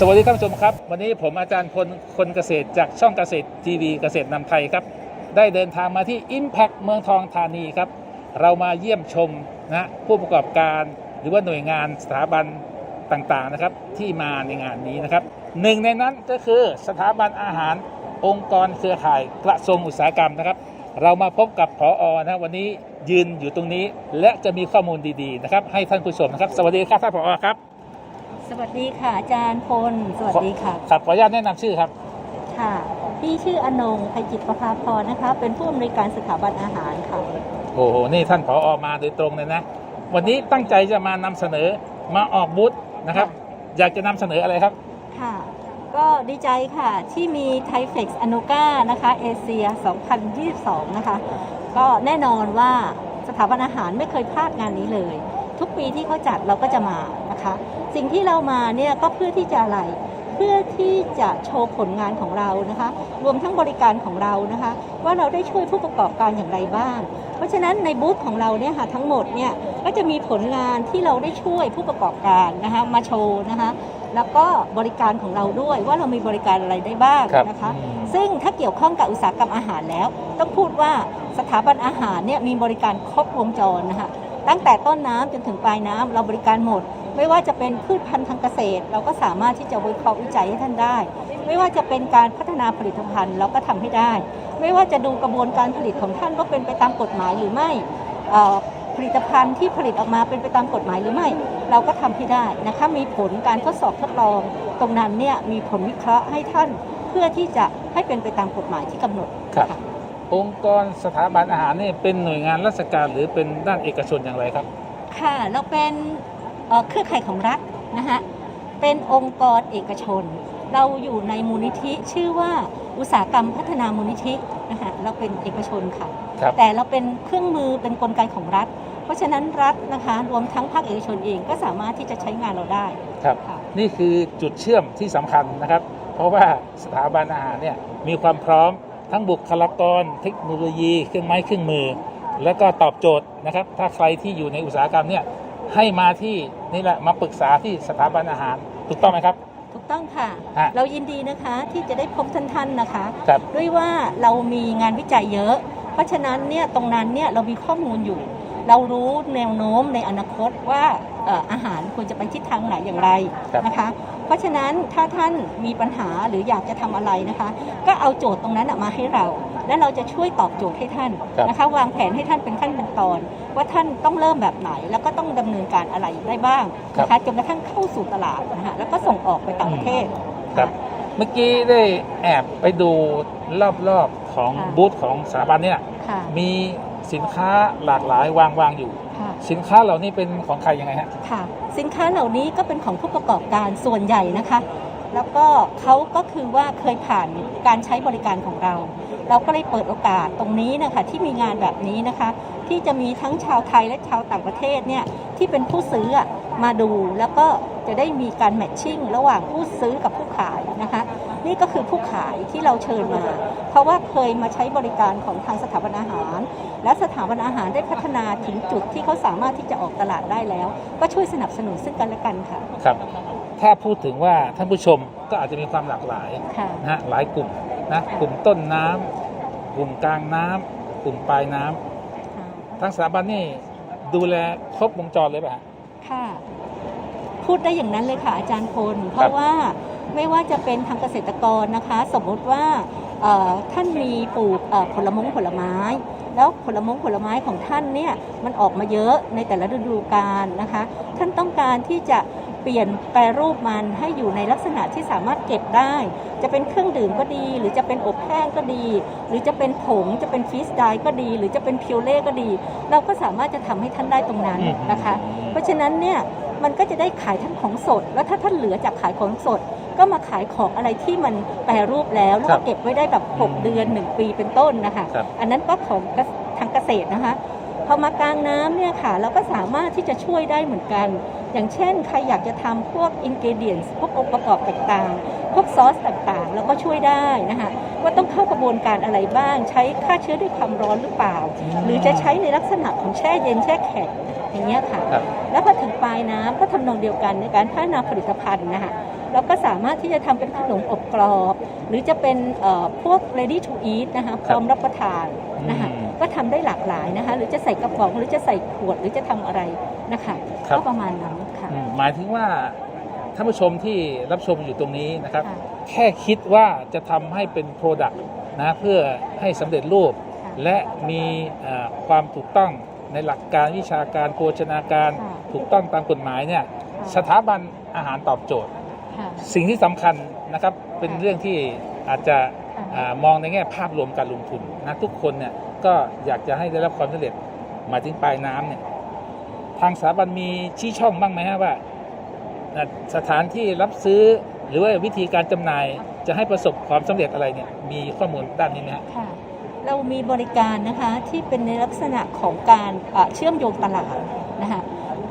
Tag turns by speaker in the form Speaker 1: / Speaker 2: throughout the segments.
Speaker 1: สวัสดีท่านผู้ชมครับ วันนี้ผมอาจารย์พลคนเกษตรจากช่องเกษตรทีวีเกษตรนำไทยครับ ได้เดินทางมาที่ Impact เมืองทองธานีครับ เรามาเยี่ยมชมนะผู้ประกอบการหรือว่าหน่วยงานสถาบันต่างๆนะครับ ที่มาในงานนี้นะครับหนึ่งในนั้นก็คือสถาบันอาหารองค์กรเครือข่ายกระทรวงอุตสาหกรรมนะครับ เรามาพบกับผอนะวันนี้ยืนอยู่ตรงนี้ และจะมีข้อมูลดีๆนะครับให้ท่านผู้ชมนะครับ สวัสดีครับท่านผอครับ
Speaker 2: สวัสดีค่ะอาจารย์พล สวัสดีค่ะ
Speaker 1: ครับขออนุญาตแนะนำชื่อครับ
Speaker 2: ค่ะ พี่ชื่ออนงไพจิตประภาพรนะคะ เป็นผู้อำนวยการสถาบันอาหารค่ะ
Speaker 1: โอ้โห นี่ท่านผออมาโดยตรงเลยนะ วันนี้ตั้งใจจะมานำเสนอมาออกบูธนะครับ อยากจะนำเสนออะไรครับ
Speaker 2: ค่ะ ก็ดีใจค่ะที่มีไทเฟกซ์อ u กานะคะเอเชีย 2022 นะคะ ก็แน่นอนว่าสถาบันอาหารไม่เคยพลาดงานนี้เลย ทุกปีที่เขาจัดเราก็จะมานะคะ สิ่งที่เรามาเนี่ยก็เพื่อที่จะอะไรเพื่อที่จะโชว์ผลงานของเรานะคะ รวมทั้งบริการของเรานะคะ ว่าเราได้ช่วยผู้ประกอบการอย่างไรบ้าง เพราะฉะนั้นในบูธของเราเนี่ยค่ะทั้งหมดเนี่ยก็จะมีผลงานที่เราได้ช่วยผู้ประกอบการนะคะมาโชว์นะคะแล้วก็บริการของเราด้วยว่าเรามีบริการอะไรได้บ้าง
Speaker 1: ครับ
Speaker 2: นะคะ
Speaker 1: อืม
Speaker 2: ซึ่งถ้าเกี่ยวข้องกับอุตสาหกรรมอาหารแล้ว ต้องพูดว่าสถาบันอาหารเนี่ยมีบริการครบวงจรนะคะตั้งแต่ต้นน้ำจนถึงปลายน้ำเราบริการหมด ไม่ว่าจะเป็นพืชพันธุ์ทางเกษตร เราก็สามารถที่จะวิเคราะห์วิจัยให้ท่านได้ ไม่ว่าจะเป็นการพัฒนาผลิตภัณฑ์เราก็ทำให้ได้ ไม่ว่าจะดูกระบวนการผลิตของท่านว่าเป็นไปตามกฎหมายหรือไม่เอ่อผลิตภัณฑ์ที่ผลิตออกมาเป็นไปตามกฎหมายหรือไม่ เราก็ทำให้ได้นะคะมีผลการทดสอบทดลอง ตรงนั้นเนี่ยมีผลวิเคราะห์ให้ท่านเพื่อที่จะให้เป็นไปตามกฎหมายที่กำหนด
Speaker 1: ครับะองค์กรสถาบันอาหารนี่เป็นหน่วยงานราชการหรือเป็นด้านเอกชนอย่างไรครับ
Speaker 2: ค่ะเราเป็น เอ่อเครือข่ายของรัฐนะคะเป็นองค์กรเอกชน เราอยู่ในมูลนิธิชื่อว่าอุตสาหกรรมพัฒนามูลนิธินะคะเราเป็นเอกชนค่ะ
Speaker 1: ครับ
Speaker 2: แต่เราเป็นเครื่องมือเป็นกลไกของรัฐ เพราะฉะนั้นรัฐนะคะรวมทั้งภาคเอกชนเองก็สามารถที่จะใช้งานเราได้
Speaker 1: ครับ
Speaker 2: ค่ะ
Speaker 1: นี่คือจุดเชื่อมที่สำคัญนะครับ เพราะว่าสถาบันอาหารเนี่ยมีความพร้อมทั้งบุคลากร เทคโนโลยี เครื่องไม้เครื่องมือ แล้วก็ตอบโจทย์นะครับ ถ้าใครที่อยู่ในอุตสาหกรรมเนี่ย ให้มาที่นี่แหละมาปรึกษาที่สถาบันอาหาร ถูกต้องไหมครับ
Speaker 2: ถูกต้องค่ะ
Speaker 1: ฮะ
Speaker 2: เรายินดีนะคะที่จะได้พบท่านท่านๆนะคะ
Speaker 1: ครับ
Speaker 2: ด้วยว่าเรามีงานวิจัยเยอะ เพราะฉะนั้นเนี่ยตรงนั้นเนี่ยเรามีข้อมูลอยู่ เรารู้แนวโน้มในอนาคตว่าเอ่ออาหารควรจะไปทิศทางไหนอย่างไร
Speaker 1: ครับ
Speaker 2: นะคะ เพราะฉะนั้นถ้าท่านมีปัญหาหรืออยากจะทำอะไรนะคะ ก็เอาโจทย์ตรงนั้นน่ะมาให้เรา และเราจะช่วยตอบโจทย์ให้ท่าน
Speaker 1: ครับ
Speaker 2: นะคะวางแผนให้ท่านเป็นขั้นเป็นตอน ว่าท่านต้องเริ่มแบบไหน แล้วก็ต้องดำเนินการอะไรได้บ้างนะคะจนกระทั่งเข้าสู่ตลาดนะคะแล้วก็ส่งออกไปต่างประเทศ
Speaker 1: ครับเมื่อกี้ได้แอบไปดูรอบๆของ
Speaker 2: ค่ะ
Speaker 1: บูธของสถาบันเนี่ย
Speaker 2: ค่ะ
Speaker 1: มีสินค้าหลากหลายวางวางอยู่
Speaker 2: ค่ะ
Speaker 1: สินค้าเหล่านี้เป็นของใครยังไงฮะ
Speaker 2: ค่ะ สินค้าเหล่านี้ก็เป็นของผู้ประกอบการส่วนใหญ่นะคะ แล้วก็เขาก็คือว่าเคยผ่านการใช้บริการของเรา เราก็เลยเปิดโอกาสตรงนี้นะคะที่มีงานแบบนี้นะคะ ที่จะมีทั้งชาวไทยและชาวต่างประเทศเนี่ยที่เป็นผู้ซื้ออะมาดูแล้วก็จะได้มีการแมทชิ่งระหว่างผู้ซื้อกับผู้ขายนะคะ นี่ก็คือผู้ขายที่เราเชิญมา เพราะว่าเคยมาใช้บริการของทางสถาบันอาหาร และสถาบันอาหารได้พัฒนาถึงจุดที่เขาสามารถที่จะออกตลาดได้แล้ว ก็ช่วยสนับสนุนซึ่งกันและกันค่ะ
Speaker 1: ครับ ถ้าพูดถึงว่าท่านผู้ชมก็อาจจะมีความหลากหลาย
Speaker 2: ค่ะ
Speaker 1: นะฮะหลายกลุ่มนะกลุ่มต้นน้ำ กลุ่มกลางน้ำกลุ่มปลายน้ำทั้งสถาบันนี่ดูแลครบวงจรเลยป่ะฮะ
Speaker 2: ค่ะ พูดได้อย่างนั้นเลยค่ะอาจารย์พล เพราะว่าไม่ว่าจะเป็นทางเกษตรกรนะคะ สมมติว่าเอ่อท่านมีปลูกเอ่อผลมงผลไม้ แล้วผลมงผลไม้ของท่านเนี่ยมันออกมาเยอะในแต่ละฤดูกาลนะคะ ท่านต้องการที่จะ เปลี่ยนแปรรูปมันให้อยู่ในลักษณะที่สามารถเก็บได้ จะเป็นเครื่องดื่มก็ดี หรือจะเป็นอบแห้งก็ดี หรือจะเป็นผงจะเป็นฟรีสไตล์ก็ดี หรือจะเป็นพิวเล่ก็ดี เราก็สามารถจะทำให้ท่านได้ตรงนั้นนะคะ เพราะฉะนั้นเนี่ยมันก็จะได้ขายทั้งของสด แล้วถ้าท่านเหลือจากขายของสด ก็มาขายของอะไรที่มันแปรรูปแล้วแล้ว
Speaker 1: ครั
Speaker 2: ก็
Speaker 1: บ
Speaker 2: เก็บไว้ได้แบบ
Speaker 1: อืม
Speaker 2: 6เดือน 1 ปีเป็นต้นนะคะ
Speaker 1: ครับ
Speaker 2: อันนั้นก็ของเกษทางเกษตรนะคะพอมากลางน้ำเนี่ยค่ะเราก็สามารถที่จะช่วยได้เหมือนกัน อย่างเช่น ใครอยากจะทำพวกอินกิเดียนพวกองค์ประกอบต่างๆ พวกซอสต่างๆเราก็ช่วยได้นะคะว่าต้องเข้ากระบวนการอะไรบ้าง ใช้ฆ่าเชื้อด้วยความร้อนหรือเปล่า หรือจะใช้ในลักษณะของแช่เย็นแช่แข็งอย่างเงี้ยค่ะ
Speaker 1: ครับ
Speaker 2: แล้วพอถึงปลายน้ำก็ทำนองเดียวกันในการพัฒนาผลิตภัณฑ์นะคะเราก็สามารถที่จะทำเป็นขนมอบกรอบ หรือจะเป็นเอ่อพวก ready to eat นะคะพร้อมรับประทานนะคะ
Speaker 1: อืม
Speaker 2: ก็ทำได้หลากหลายนะคะ หรือจะใส่กระป๋องหรือจะใส่ขวดหรือจะทำอะไรนะคะ
Speaker 1: ครับ
Speaker 2: ก็ประมาณนั้นค่ะ
Speaker 1: อืมหมายถึงว่าท่านผู้ชมที่รับชมอยู่ตรงนี้นะครับ
Speaker 2: ค่ะ
Speaker 1: แค่คิดว่าจะทำให้เป็นโปรดักต์นะเพื่อให้สำเร็จรูป
Speaker 2: ค่ะ
Speaker 1: และมีเอ่อความถูกต้องในหลักการวิชาการโภชนาการ
Speaker 2: ค่ะ
Speaker 1: ถูกต้องตามกฎหมายเนี่ยสถาบันอาหารตอบโจทย์
Speaker 2: ค่ะ
Speaker 1: สิ่งที่สำคัญนะครับเป็น
Speaker 2: ค่ะ
Speaker 1: เรื่องที่อาจจะ
Speaker 2: ค่ะ
Speaker 1: อา มองในแง่ภาพรวมการลงทุนนะทุกคนเนี่ยก็อยากจะให้ได้รับความสำเร็จหมายถึงปลายน้ำเนี่ยทางสถาบันมีชี้ช่องบ้างไหมฮะว่าอะสถานที่รับซื้อหรือว่าวิธีการจำหน่ายจะให้ประสบความสำเร็จอะไรเนี่ยมีข้อมูลด้านนี้ไหมฮะ
Speaker 2: ค่ะเรามีบริการนะคะที่เป็นในลักษณะของการเอ่อเชื่อมโยงตลาดนะคะ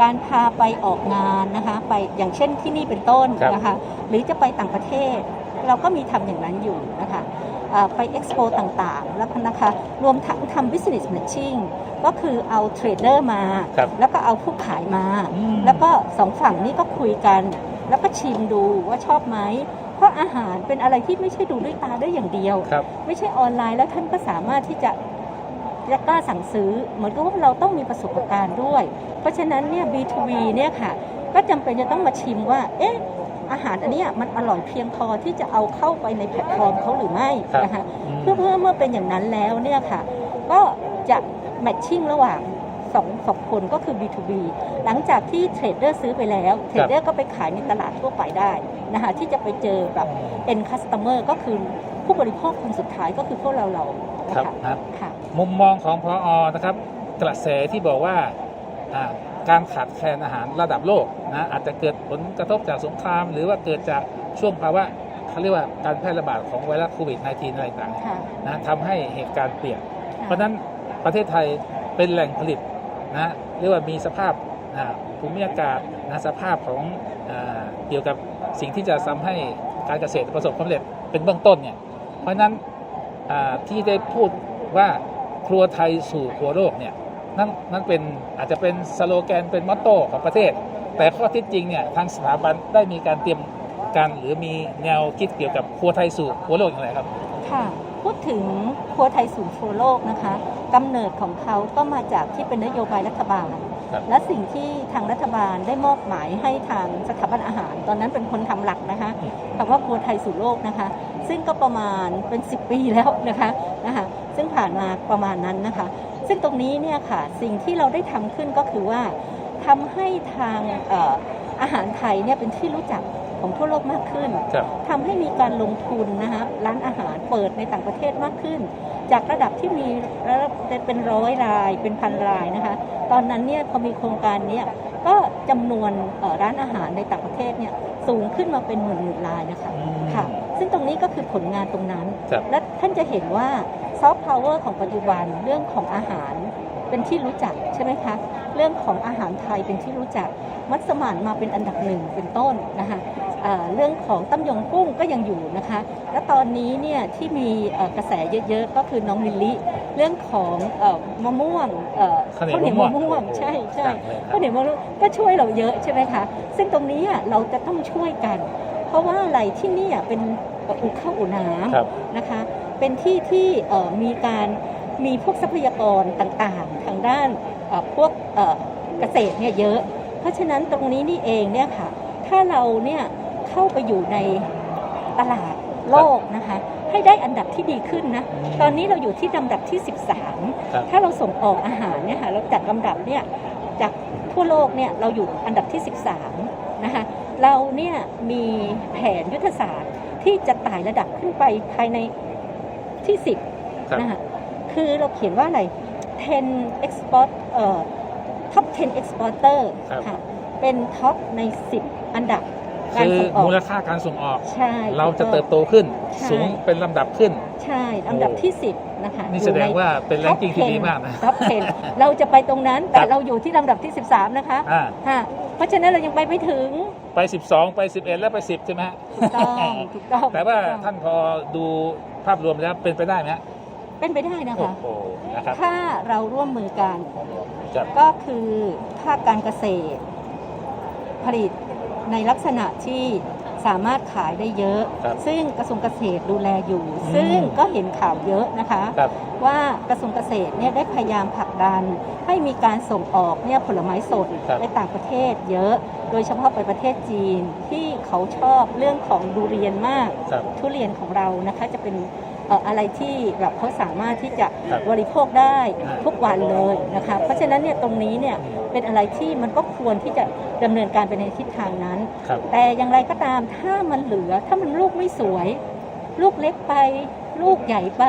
Speaker 2: การพาไปออกงานนะคะไปอย่างเช่นที่นี่เป็นต้น
Speaker 1: ครับ
Speaker 2: นะคะหรือจะไปต่างประเทศ เราก็มีทำอย่างนั้นอยู่นะคะเอ่อ ไปเอ็กซ์โปต่างๆ แล้วนะคะรวมทั้งทำ business matching ก็คือเอาเทรดเดอร์มา
Speaker 1: ครับ
Speaker 2: แล้วก็เอาผู้ขายมา
Speaker 1: อืม
Speaker 2: แล้วก็สองฝั่งนี้ก็คุยกัน แล้วก็ชิมดูว่าชอบไหม เพราะอาหารเป็นอะไรที่ไม่ใช่ดูด้วยตาได้อย่างเดียว
Speaker 1: ครับ
Speaker 2: ไม่ใช่ออนไลน์แล้วท่านก็สามารถที่จะจะกล้าสั่งซื้อ เหมือนกับว่าเราต้องมีประสบการณ์ด้วย เพราะฉะนั้นเนี่ย B2B เนี่ยค่ะ ก็จำเป็นจะต้องมาชิมว่า เอ๊ะ อาหารอันเนี้ยมันอร่อยเพียงพอที่จะเอาเข้าไปในแพลตฟอร์มเขาหรือไม่
Speaker 1: ครับ
Speaker 2: นะคะ
Speaker 1: อืม
Speaker 2: เพื่อเพื่อเมื่อเป็นอย่างนั้นแล้วเนี่ยค่ะ ก็จะแมทชิ่งระหว่างสองสองคนก็คือ B2B หลังจากที่เทรดเดอร์ซื้อไปแล้ว เทรดเดอร์ก็ไปขายในตลาดทั่วไปได้นะคะที่จะไปเจอแบบ end customer ก็คือผู้บริโภคคนสุดท้ายก็คือพวกเราเรานะ
Speaker 1: ครับ
Speaker 2: คะ
Speaker 1: ครับ
Speaker 2: ค่ะ
Speaker 1: มุมมองของพออนะครับกระแสที่บอกว่าอ่า การขาดแคลนอาหารระดับโลกนะอาจจะเกิดผลกระทบจากสงคราม หรือว่าเกิดจากช่วงภาวะเขาเรียกว่าการแพร่ระบาดของไวรัสโควิด -19 อะไรต่าง
Speaker 2: ค่ะ
Speaker 1: ๆนะทำให้เหตุการณ์เปลี่ยน
Speaker 2: ค่ะ
Speaker 1: เพราะฉะนั้นประเทศไทยเป็นแหล่งผลิตนะเรียกว่ามีสภาพอ่าภูมิอากาศนะสภาพของอาเกี่ยวกับสิ่งที่จะทำให้การเกษตรประสบความสำเร็จเป็นเบื้องต้นเนี่ยเพราะฉะนั้นอ่าที่ได้พูดว่าครัวไทยสู่ครัวโลกเนี่ย นั่นนั่นเป็นอาจจะเป็นสโลแกนเป็นมอตโต้ของประเทศ แต่ข้อเที่จริงเนี่ยทางสถาบันได้มีการเตรียมการหรือมีแนวคิดเกี่ยวกับครัวไทยสู่ครัวโลกอย่างไรครับ
Speaker 2: ค่ะพูดถึงครัวไทยสู่ครัวโลกนะคะกำเนิดของเขาก็มาจากที่เป็นนโยบายรัฐบาล
Speaker 1: ครับ
Speaker 2: และสิ่งที่ทางรัฐบาลได้มอบหมายให้ทางสถาบันอาหาร ตอนนั้นเป็นคนทำหลักนะคะคำว่าครัวไทยสู่โลกนะคะ ซึ่งก็ประมาณเป็น 10 ปีแล้วนะคะนะคะซึ่งผ่านมาประมาณนั้นนะคะ ซึ่งตรงนี้เนี่ยค่ะสิ่งที่เราได้ทำขึ้นก็คือว่าทำให้ทางเอ่ออาหารไทยเนี่ยเป็นที่รู้จักของทั่วโลกมากขึ้น
Speaker 1: ครับ
Speaker 2: ทำให้มีการลงทุนนะคะร้านอาหารเปิดในต่างประเทศมากขึ้น จากระดับที่มีระดับเป็นร้อยรายเป็นพันรายนะคะ ตอนนั้นเนี่ยพอมีโครงการเนี้ย ก็จำนวนเอ่อร้านอาหารในต่างประเทศเนี่ยสูงขึ้นมาเป็นหมื่นหมื่นรายนะคะ
Speaker 1: อืม
Speaker 2: ค่ะซึ่งตรงนี้ก็คือผลงานตรงนั้น
Speaker 1: ครับ
Speaker 2: และท่านจะเห็นว่าซอฟต์พาวเวอร์ของปัจจุบันเรื่องของอาหารเป็นที่รู้จักใช่ไหมคะเรื่องของอาหารไทยเป็นที่รู้จักมัสมั่นมาเป็นอันดับหนึ่งเป็นต้นนะคะ เอ่อเรื่องของตั้มยงกุ้งก็ยังอยู่นะคะ และตอนนี้เนี่ยที่มีเอ่อกระแสเยอะๆ ก็คือน้องลิลลี่เรื่องของเอ่อมะม่วงเอ่อ
Speaker 1: ข้าวเหนียวมะม่วง
Speaker 2: ใช่ใช่
Speaker 1: ดังเลยครับ
Speaker 2: ข้าวเหนียวมะม่วงก็ช่วยเราเยอะใช่ไหมคะซึ่งตรงนี้อะเราจะต้องช่วยกัน เพราะว่าอะไรที่นี่อะเป็นเอ่ออุข้าวอุน้ำ
Speaker 1: ครับ
Speaker 2: นะคะ เป็นที่ที่เอ่อมีการมีพวกทรัพยากรต่างๆ ทางด้านเอ่อพวกเอ่อเกษตรเนี่ยเยอะ เพราะฉะนั้นตรงนี้นี่เองเนี่ยค่ะถ้าเราเนี่ย เข้าไปอยู่ในตลาดโลกนะคะ ให้ได้อันดับที่ดีขึ้นนะ
Speaker 1: อืม
Speaker 2: ตอนนี้เราอยู่ที่ลำดับที่
Speaker 1: ครับ
Speaker 2: 13 ถ้าเราส่งออกอาหารเนี่ยค่ะเราจัดลำดับเนี่ยจากทั่วโลกเนี่ยเราอยู่อันดับที่ 13 นะคะ เราเนี่ยมีแผนยุทธศาสตร์ที่จะไต่ระดับขึ้นไปภายในที่ 10
Speaker 1: ครับ
Speaker 2: นะคะคือเราเขียนว่าอะไร 10 export เอ่อ top 10 exporter
Speaker 1: ครับ
Speaker 2: ค่ะ เป็นท็อปใน 10 อันดับ การ
Speaker 1: คือ
Speaker 2: ส่งออก
Speaker 1: มูลค่าการส่งออก
Speaker 2: ใช่
Speaker 1: เราจะเติบโตขึ้น
Speaker 2: ใช่
Speaker 1: สูงเป็นลำดับขึ้น
Speaker 2: ใช่อันดับที่ 10 นะคะ
Speaker 1: นี่แสดงว่าเป็นแรงกิ้งที่ดีมากนะ
Speaker 2: ท็อป10เราจะไปตรงนั้น แต่
Speaker 1: ครับ
Speaker 2: เราอยู่ที่ลำดับที่ 13 นะคะ
Speaker 1: อ่า
Speaker 2: ค่ะเพราะฉะนั้นเรายังไปไม่ถึง
Speaker 1: ไป 12 ไป 11 แล้วไป 10 ใช่ไหมฮะ
Speaker 2: ถูกต้องถูกต้อง
Speaker 1: แต่ว่า
Speaker 2: ถูกต้อง
Speaker 1: ท่านพอดูภาพรวมแล้วเป็นไปได้ไหมฮะ
Speaker 2: เป็นไปได้นะ
Speaker 1: โอ้
Speaker 2: คะ
Speaker 1: โหนะครับ
Speaker 2: ถ้าเราร่วมมือกัน
Speaker 1: ครับ
Speaker 2: ก็คือภาคการเกษตร ผลิต ในลักษณะที่สามารถขายได้เยอะ
Speaker 1: ครับ
Speaker 2: ซึ่งกระทรวงเกษตรดูแลอยู่
Speaker 1: อืม
Speaker 2: ซึ่งก็เห็นข่าวเยอะนะคะ
Speaker 1: ครับ
Speaker 2: ว่ากระทรวงเกษตรเนี่ยได้พยายามผลักดัน ให้มีการส่งออกเนี่ยผลไม้สด
Speaker 1: ครับ
Speaker 2: ไปต่างประเทศเยอะ โดยเฉพาะไปประเทศจีนที่เขาชอบเรื่องของดูเรียนมาก
Speaker 1: ครับ
Speaker 2: ทุเรียนของเรานะคะจะเป็นเอ่ออะไรที่แบบเขาสามารถที่จะ
Speaker 1: ครับ
Speaker 2: บริโภคได้
Speaker 1: อ่า
Speaker 2: ทุกวันเลยนะคะ เพราะฉะนั้นเนี่ยตรงนี้เนี่ยเป็นอะไรที่มันก็ควรที่จะดำเนินการไปในทิศทางนั้น
Speaker 1: ครับ
Speaker 2: แต่อย่างไรก็ตามถ้ามันเหลือถ้ามันลูกไม่สวย ลูกเล็กไป ลูกใหญ่ไป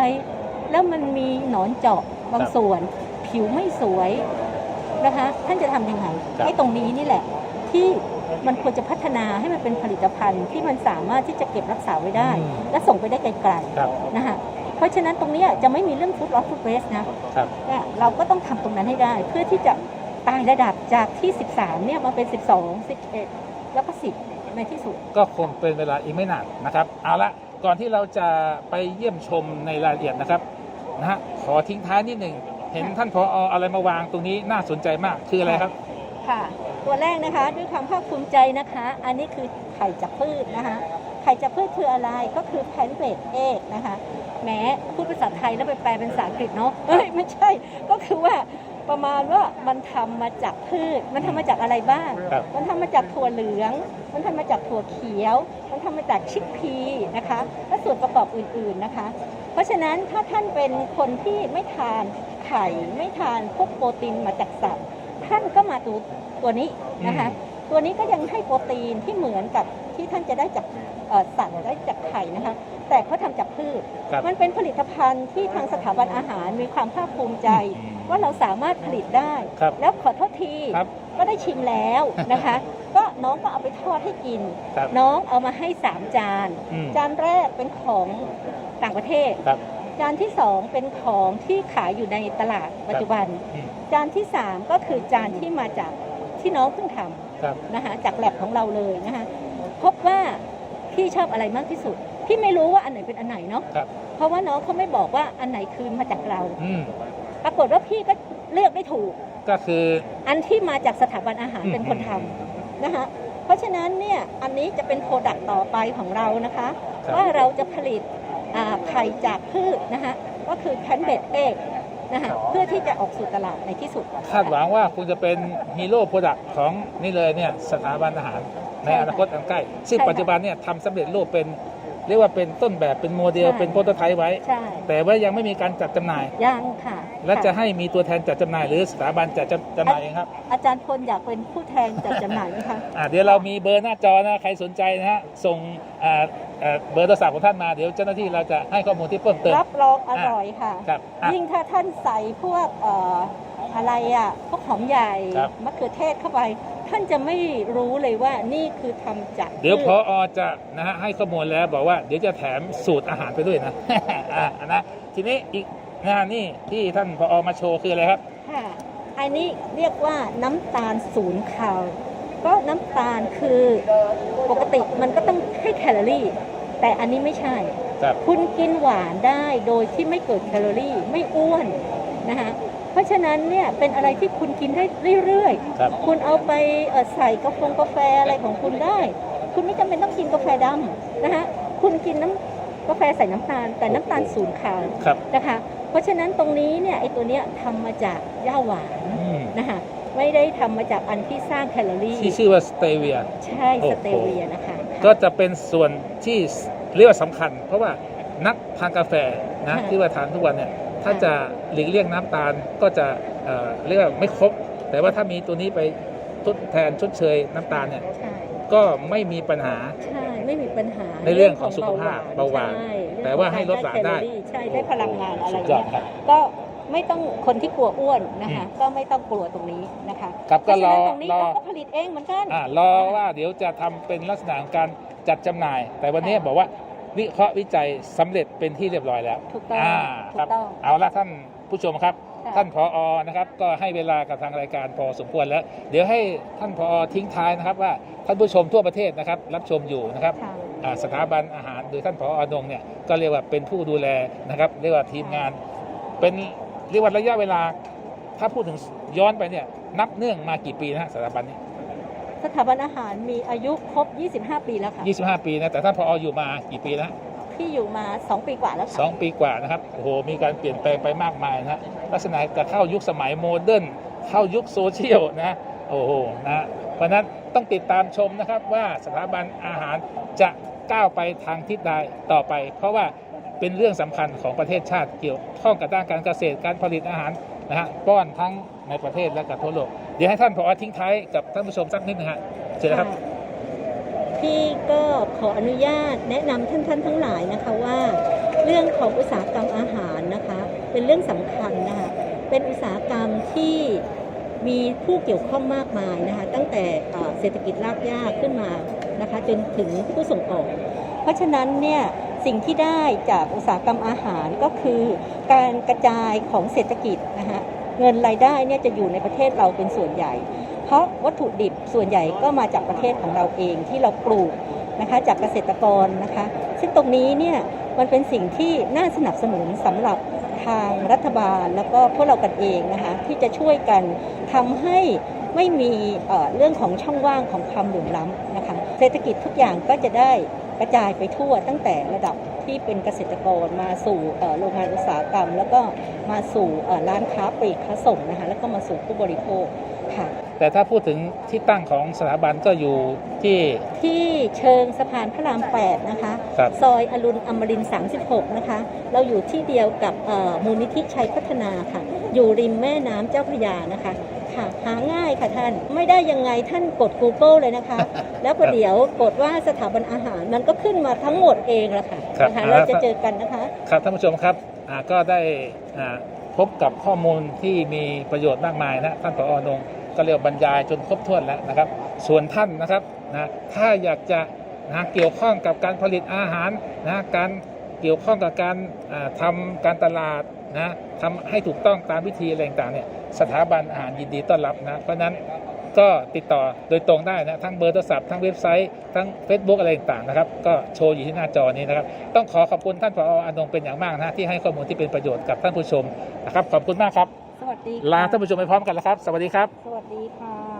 Speaker 2: แล้วมันมีหนอนเจาะบาง
Speaker 1: ครับ
Speaker 2: ส่วน ผิวไม่สวยนะคะ ท่านจะทำยังไง
Speaker 1: ครับ
Speaker 2: ไอ้ตรงนี้นี่แหละที่ มันควรจะพัฒนาให้มันเป็นผลิตภัณฑ์ที่มันสามารถที่จะเก็บรักษาไว้ได้
Speaker 1: อืม
Speaker 2: และส่งไปได้ไกล
Speaker 1: ครับ
Speaker 2: ๆนะคะเพราะฉะนั้นตรงเนี้ยจะไม่มีเรื่องฟู้ดลอสฟู้ดเวสนะครับเนี่ยเราก็ต้องทำตรงนั้นให้ได้ เพื่อที่จะไตายระดับจากที่ 13เนี่ยมาเป็น 12 11 แล้วก็ 10 ในที่สุด
Speaker 1: ก็คงเป็นเวลาอีกไม่นานนะครับ เอาละก่อนที่เราจะไปเยี่ยมชมในรายละเอียดนะครับนะฮะขอทิ้งท้ายนิดหนึ่ง เห็นท่านพอเอาอะไรมาวางตรงนี้น่าสนใจมากคืออะไรครับ
Speaker 2: ค่ะ ตัวแรกนะคะ ด้วยความภาคภูมิใจนะคะ อันนี้คือไข่จากพืชนะคะ ไข่จากพืชคืออะไรก็คือแพนเบดเอกนะคะแม้พูดภาษาไทยแล้วไปแปลเป็นภาษาอังกฤษเนาะเอ้ยไม่ใช่ ก็คือว่าประมาณว่ามันทำมาจากพืช มันทำมาจากอะไรบ้าง
Speaker 1: ครับ
Speaker 2: มันทำมาจากถั่วเหลือง มันทำมาจากถั่วเขียว มันทำมาจากชิคพีนะคะ และส่วนประกอบอื่นๆนะคะ เพราะฉะนั้นถ้าท่านเป็นคนที่ไม่ทานไข่ ไม่ทานพวกโปรตีนมาจากสัตว์ ท่านก็มาดู ตัวนี้นะคะ ตัวนี้ก็ยังให้โปรตีนที่เหมือนกับที่ท่านจะได้จากเอ่อสัตว์ได้จากไข่นะคะ แต่เขาทำจากพืช
Speaker 1: ครับ
Speaker 2: มันเป็นผลิตภัณฑ์ที่ทางสถาบันอาหารมีความภาคภูมิใจ
Speaker 1: อืม
Speaker 2: ว่าเราสามารถผลิตได้
Speaker 1: ครับ
Speaker 2: แล้วขอโทษที
Speaker 1: ครับ
Speaker 2: ก็ได้ชิมแล้วนะคะ ก็น้องก็เอาไปทอดให้กิน
Speaker 1: ครับ
Speaker 2: น้องเอามาให้สามจาน
Speaker 1: อืม
Speaker 2: จานแรกเป็นของต่างประเทศ
Speaker 1: ครับ
Speaker 2: จานที่สองเป็นของที่ขายอยู่ในตลาดปัจจุบัน
Speaker 1: อืม
Speaker 2: จานที่สามก็คือจานที่มาจาก ที่น้องเพิ่งท
Speaker 1: ครับำ
Speaker 2: นะคะจากแลบของเราเลยนะคะพบว่าพี่ชอบอะไรมากที่สุดพี่ไม่รู้ว่าอันไหนเป็นอันไหนเนาะ
Speaker 1: ครับ
Speaker 2: เพราะว่าน้องเขาไม่บอกว่าอันไหนคือมาจากเรา
Speaker 1: อืม
Speaker 2: ปรากฏว่าพี่ก็เลือกได้ถูก
Speaker 1: ก็คือ
Speaker 2: อันที่มาจากสถาบันอาหาร
Speaker 1: อืม
Speaker 2: เป็นคนทำนะคะ เพราะฉะนั้นเนี่ยอันนี้จะเป็นโปรดักต์ต่อไปของเรานะคะ
Speaker 1: ครับ
Speaker 2: ว่าเราจะผลิตอ่าไข่จากพืชนะคะก็คือแพนเบดเอก นะคะเพื่อที่จะออกสู่ตลาดในที่สุด
Speaker 1: คาดหวังว่าคุณจะเป็นฮีโร่โปรดักต์ของนี่เลยเนี่ยสถาบันอาหารใน
Speaker 2: ใช่ค่ะ
Speaker 1: อนาคตอันใกล้ ซึ่ง
Speaker 2: ใช่ค่ะ
Speaker 1: ปัจจุบันเนี่ยทำสำเร็จรูปเป็น เรียกว่าเป็นต้นแบบเป็นโมเดล
Speaker 2: ใช่
Speaker 1: เป็นโปรโตไทป์ไว้
Speaker 2: ใช่
Speaker 1: แต่ว่ายังไม่มีการจัดจำหน่าย
Speaker 2: ยังค่ะ
Speaker 1: และจะ
Speaker 2: ค่
Speaker 1: ให้มีตัวแทนจัดจำหน่าย หรือสถาบันจัดจำจำหน่ายเองครับ
Speaker 2: อาจารย์พลอยากเป็นผู้แทนจัดจำหน่ายไหมคะ
Speaker 1: อ่าเดี๋ยวเรามีเบอร์หน้าจอนะใครสนใจนะฮะส่งอ่าอ่าเบอร์โทรศัพท์ของท่านมาเดี๋ยวเจ้าหน้าที่เราจะให้ข้อมูลที่เพิ่มเติม
Speaker 2: รับรองอร่อยค่ะ
Speaker 1: ครับอะ
Speaker 2: ยิ่งถ้าท่านใส่พวกเอ่ออะไรอะพวกหอมใหญ่
Speaker 1: ครับ
Speaker 2: มะเขือเทศเข้าไป ท่านจะไม่รู้เลยว่านี่คือทำจาก
Speaker 1: เดี๋ยว
Speaker 2: พื
Speaker 1: พ
Speaker 2: ช
Speaker 1: ออจะนะฮะให้ข้อมูลแล้วบอกว่าเดี๋ยวจะแถมสูตรอาหารไปด้วยนะ อ่านะทีนี้อีกงานนี่ที่ท่านพออมาโชว์คืออะไรครับ
Speaker 2: ค่ะ อันนี้เรียกว่าน้ำตาลศูนย์แคลก็น้ำตาลคือปกติมันก็ต้องให้แคลอรี่ แต่อันนี้ไม่ใช่
Speaker 1: ครับ
Speaker 2: คุณกินหวานได้โดยที่ไม่เกิดแคลอรี่ไม่อ้วนนะคะ เพราะฉะนั้นเนี่ยเป็นอะไรที่คุณกินได้เรื่อย
Speaker 1: ครับ
Speaker 2: ๆ คุณเอาไปเอ่อใส่กาแฟกาแฟอะไรของคุณได้ คุณไม่จำเป็นต้องกินกาแฟดำนะคะคุณกินน้ำกาแฟใส่น้ำตาล แต่น้ำตาลศูนย์แคล
Speaker 1: ครับ
Speaker 2: นะคะ เพราะฉะนั้นตรงนี้เนี่ยไอ้ตัวเนี้ยทำมาจากหญ้าหวาน
Speaker 1: อืม
Speaker 2: นะคะไม่ได้ทำมาจากอันที่สร้างแคลอรี่
Speaker 1: ที่ชื่อว่าสเตเวีย
Speaker 2: ใช่
Speaker 1: โอ้
Speaker 2: ส
Speaker 1: โห
Speaker 2: เตเวียนะคะ
Speaker 1: ก็จะเป็นส่วนที่เรียกว่าสำคัญ เพราะว่านักทานกาแฟนะ
Speaker 2: ค่ะ
Speaker 1: ที่ว่าทานทุกวันเนี่ย ถ้า
Speaker 2: ค่ะ
Speaker 1: จะหลีกเลี่ยงน้ำตาลก็จะเอ่อเรียกว่าไม่ครบ แต่ว่าถ้ามีตัวนี้ไปทดแทนชดเชยน้ำตาลเนี่ย
Speaker 2: ใช่
Speaker 1: ก็ไม่มีปัญหา
Speaker 2: ใช่ไม่มีปัญหา
Speaker 1: ในเรื่องของสุขภาพเบาหวาน
Speaker 2: ใช่
Speaker 1: แต่ว่าให้ลดหวานได้
Speaker 2: แคอรี่ใช่ได้พลังงานอะไร
Speaker 1: สุดยอ
Speaker 2: เงี้
Speaker 1: ด
Speaker 2: ย
Speaker 1: ครับ
Speaker 2: ก็ไม่ต้องคนที่กลัวอ้วนนะคะ
Speaker 1: อืม
Speaker 2: ก็ไม่ต้องกลัวตรงนี้นะคะ
Speaker 1: ครับก็รอ
Speaker 2: เพาะฉะนั้นตรงนี้
Speaker 1: รอ
Speaker 2: เราก็ผลิตเองเหมือนกัน
Speaker 1: อ่ารอว่าเดี๋ยวจะทำเป็นลักษณะของการจัดจำหน่าย แต่วันนี้
Speaker 2: ค่ะ
Speaker 1: บอกว่า วิเคราะห์วิจัยสำเร็จเป็นที่เรียบร้อยแล้ว
Speaker 2: ถูกต้อง
Speaker 1: อ่า
Speaker 2: ถู
Speaker 1: ครับ
Speaker 2: กต้อง
Speaker 1: เอาละท่านผู้ชมครับ
Speaker 2: ค่ะ
Speaker 1: ท่านผอนะครับ ก็ให้เวลากับทางรายการพอสมควรแล้ว เดี๋ยวให้ท่านผอทิ้งท้ายนะครับ ว่าท่านผู้ชมทั่วประเทศนะครับ รับชมอยู่นะครับ
Speaker 2: ค่ะ
Speaker 1: อ่าสถาบันอาหารโดยท่านผออนงเนี่ยก็เรียกว่าเป็นผู้ดูแลนะครับเรียกว่าทีมงาน เป็นเรียกว่าระยะเวลา ถ้าพูดถึงย้อนไปเนี่ยนับเนื่องมากี่ปีนะฮะสถาบันนี้
Speaker 2: สถาบันอาหารมีอายุครบ 25 ปีแล้วค่ะ
Speaker 1: 25 ปีนะแต่ท่านพออยู่มากี่ปีนะ
Speaker 2: พี่อยู่มา 2 ปีกว่าแล้ว
Speaker 1: ส
Speaker 2: ค่ะ
Speaker 1: องปีกว่านะครับโอ้โหมีการเปลี่ยนแปลงไปมากมายนะฮะลักษณะจะเข้ายุคสมัยโมเดิร์นเข้ายุคโซเชียลนะโอ้โหนะเพราะฉะนั้นต้องติดตามชมนะครับว่าสถาบันอาหารจะก้าวไปทางทิศใดต่อไป เพราะว่าเป็นเรื่องสำคัญของประเทศชาติเกี่ยวข้องกับด้านการเกษตรการผลิตอาหารนะฮะป้อนทั้งในประเทศและกับทั่วโลก เดี๋ยวให้ท่านพอทิ้งท้ายกับท่านผู้ชมสักนิดนะฮะเชิญนครับ
Speaker 2: พี่ก็ขออนุญาตแนะนำท่านท่านทั้งหลายนะคะว่า เรื่องของอุตสาหกรรมอาหารนะคะ เป็นเรื่องสำคัญนะคะเป็นอุตสาหกรรมที่มีผู้เกี่ยวข้องมากมายนะคะ ตั้งแต่เศรษฐกิจรากหญ้าขึ้นมานะคะจนถึงผู้ส่งออก เพราะฉะนั้นเนี่ยสิ่งที่ได้จากอุตสาหกรรมอาหารก็คือ การกระจายของเศรษฐกิจนะคะ เงินรายได้เนี่ยจะอยู่ในประเทศเราเป็นส่วนใหญ่ เพราะวัตถุดิบส่วนใหญ่ก็มาจากประเทศของเราเองที่เราปลูกนะคะจากเกษตรกรนะคะ ซึ่งตรงนี้เนี่ยมันเป็นสิ่งที่น่าสนับสนุนสำหรับทางรัฐบาลแล้วก็พวกเรากันเองนะคะที่จะช่วยกันทำให้ไม่มีเอ่อเรื่องของช่องว่างของความเหลื่อมล้ำนะคะเศรษฐกิจทุกอย่างก็จะได้ กระจายไปทั่วตั้งแต่ระดับที่เป็นเกษตรกรมาสู่เอ่อโรงงานอุตสาหกรรม แล้วก็มาสู่เอ่อร้านค้าปลีกค้าส่งนะคะแล้วก็มาสู่ผู้บริโภคค่ะ
Speaker 1: แต่ถ้าพูดถึงที่ตั้งของสถาบันก็อยู่ที่
Speaker 2: ที่เชิงสะพานพระราม 8 นะคะ
Speaker 1: ครับ
Speaker 2: ซอยอรุณอมรินทร์36 นะคะ เราอยู่ที่เดียวกับเอ่อมูลนิธิชัยพัฒนาค่ะ อยู่ริมแม่น้ำเจ้าพระยานะคะ ค่ะ หาง่ายค่ะท่าน ไม่ได้ยังไงท่านกด Google เลยนะคะ แล้วประเดี๋ยวกดว่าสถาบันอาหารมันก็ขึ้นมาทั้งหมดเองละค่ะ
Speaker 1: ครับ
Speaker 2: นะคะเราจะเจอกันนะคะ
Speaker 1: ครับท่านผู้ชมครับอ่าก็ได้อ่าพบกับข้อมูลที่มีประโยชน์มากมายนะท่านผออนงก็เรียกว่าบรรยายจนครบถ้วนแล้วนะครับ ส่วนท่านนะครับนะถ้าอยากจะนะเกี่ยวข้องกับการผลิตอาหารนะการ เกี่ยวข้องกับการอ่าทำการตลาดนะทำให้ถูกต้องตามวิธีอะไรต่างๆเนี่ยสถาบันอาหารยินดีต้อนรับนะ เพราะฉะนั้นก็ติดต่อโดยตรงได้นะทั้งเบอร์โทรศัพท์ทั้งเว็บไซต์ทั้ง Facebook อะไรต่างๆนะครับ ก็โชว์อยู่ที่หน้าจอนี้นะครับ ต้องขอขอบคุณท่านผออนงเป็นอย่างมากนะที่ให้ข้อมูลที่เป็นประโยชน์กับท่านผู้ชมนะครับ ขอบคุณมากครับ
Speaker 2: สวัสดีค่ะ
Speaker 1: ลาท่านผู้ชมไปพร้อมกันแล้วครับ สวัสดีครับ
Speaker 2: สวัสดีค่ะ